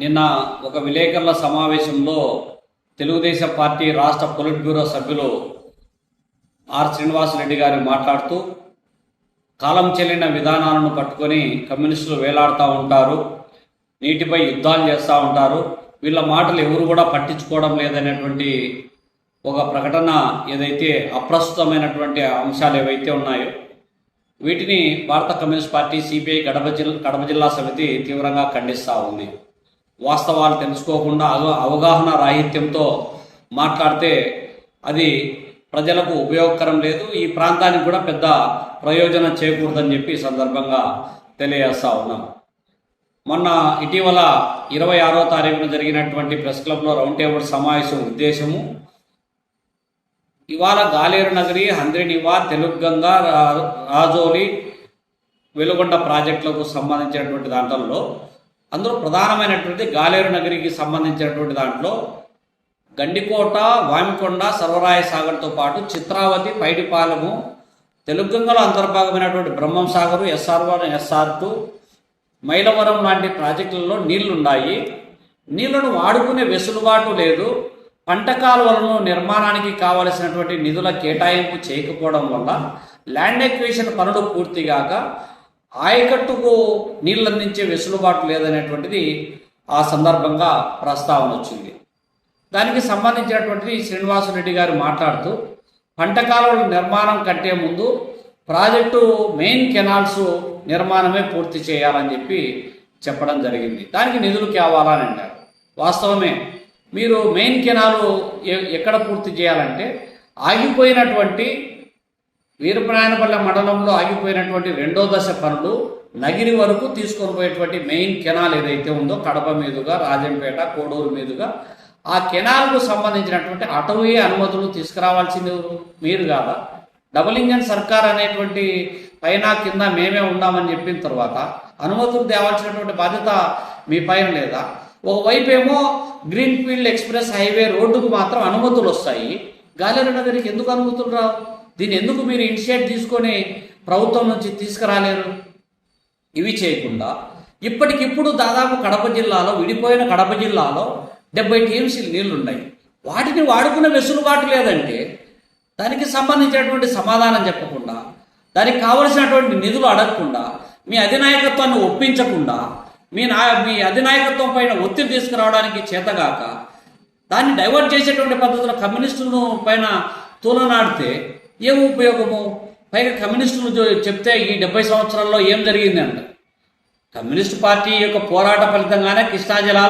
నిన్న ఒక విలేకరుల సమావేశంలో తెలుగుదేశం పార్టీ రాష్ట్ర పొలిట్ బ్యూరో సభ్యులు ఆర్ శ్రీనివాసరెడ్డి గారు మాట్లాడుతూ కాలం చెల్లిన విధానాలను పట్టుకొని కమ్యూనిస్టులు వేలాడుతూ ఉంటారు నీటిపై యుద్ధాలు చేస్తూ ఉంటారు వీళ్ళ మాటలు ఎవరు కూడా పట్టించుకోవడం లేదనేటువంటి ఒక ప్రకటన ఏదైతే అప్రస్తుతమైనటువంటి అంశాలు ఏవైతే ఉన్నాయో వీటిని భారత కమ్యూనిస్ట్ పార్టీ సిపిఐ కడప జిల్లా కడప జిల్లా సమితి తీవ్రంగా ఖండిస్తూ ఉంది. వాస్తవాలు తెలుసుకోకుండా అవ- అవగాహన రాహిత్యంతో మాట్లాడితే అది ప్రజలకు ఉపయోగకరం లేదు. ఈ ప్రాంతానికి కూడా పెద్ద ప్రయోజనం చేయకూడదని చెప్పి సందర్భంగా తెలియజేస్తా ఉన్నాం. మొన్న ఇటీవల ఇరవై ఆరో తారీఖున జరిగినటువంటి ప్రెస్ క్లబ్లో రౌండ్ టేబుల్ సమావేశం ఉద్దేశము. ఇవాళ గాలేరు నగరి హంద్రినివా తెలుగంగ రా- రాజోలి వెలుగొండ ప్రాజెక్టులకు సంబంధించినటువంటి దాంట్లో అందులో ప్రధానమైనటువంటి గాలేరు నగరికి సంబంధించినటువంటి దాంట్లో గండికోట వామికొండ సర్వరాయ సాగర్తో పాటు చిత్రావతి పైడిపాలెము తెలుగంగలో అంతర్భాగమైనటువంటి Brahmam Sagar SR one SR two Mylavaram లాంటి ప్రాజెక్టులలో నీళ్ళున్నాయి నీళ్ళను వాడుకునే వెసులుబాటు లేదు. పంట కాలువలను నిర్మాణానికి కావలసినటువంటి నిధుల కేటాయింపు చేయకపోవడం వల్ల ల్యాండ్ ఎక్వేషన్ పనులు పూర్తిగాక ఆయకట్టుకు నీళ్ళు అందించే వెసులుబాటు లేదనేటువంటిది ఆ సందర్భంగా ప్రస్తావన వచ్చింది. దానికి సంబంధించినటువంటి శ్రీనివాసరెడ్డి గారు మాట్లాడుతూ పంట కాలువల నిర్మాణం కట్టే ముందు ప్రాజెక్టు మెయిన్ కెనాల్స్ నిర్మాణమే పూర్తి చేయాలని చెప్పి చెప్పడం జరిగింది. దానికి నిధులు కావాలని అన్నారు. వాస్తవమే మీరు మెయిన్ కెనాలు ఎ- ఎక్కడ పూర్తి చేయాలంటే ఆగిపోయినటువంటి వీరప్రాయనపల్లె మండలంలో ఆగిపోయినటువంటి రెండో దశ పనులు నగిరి వరకు తీసుకొని పోయేటువంటి మెయిన్ కెనాల్ ఏదైతే ఉందో కడప మీదుగా రాజంపేట కోడూరు మీదుగా ఆ కెనాల్కు సంబంధించినటువంటి అటవీ అనుమతులు తీసుకురావాల్సింది మీరు కాదా? డబుల్ ఇంజన్ సర్కార్ అనేటువంటి పైన కింద మేమే ఉన్నామని చెప్పిన తర్వాత అనుమతులు తేవాల్సినటువంటి బాధ్యత మీ పైన లేదా? ఒకవైపు ఏమో గ్రీన్ ఫీల్డ్ ఎక్స్ప్రెస్ హైవే రోడ్డుకు మాత్రం అనుమతులు వస్తాయి గాలేరు నగరికి ఎందుకు అనుమతులు రావు? దీన్ని ఎందుకు మీరు ఇనిషియేట్ తీసుకొని ప్రభుత్వం నుంచి తీసుకురాలేరు? ఇవి చేయకుండా ఇప్పటికిప్పుడు దాదాపు కడప జిల్లాలో విడిపోయిన కడప జిల్లాలో డెబ్బై టీఎంసీలు నీళ్ళు ఉన్నాయి వాటిని వాడుకునే వెసులుబాటు లేదంటే దానికి సంబంధించినటువంటి సమాధానం చెప్పకుండా దానికి కావలసినటువంటి నిధులు అడగకుండా మీ అధినాయకత్వాన్ని ఒప్పించకుండా మీ నా మీ అధినాయకత్వం పైన ఒత్తిడి తీసుకురావడానికి చేతగాక దాన్ని డైవర్ట్ చేసేటువంటి పద్ధతిలో కమ్యూనిస్టులను పైన తూలనాడితే ఏం ఉపయోగము? పైగా కమ్యూనిస్టులు చెప్తే ఈ డెబ్బై సంవత్సరాల్లో ఏం జరిగిందంట? కమ్యూనిస్ట్ పార్టీ యొక్క పోరాట ఫలితంగానే కృష్ణా జలాలు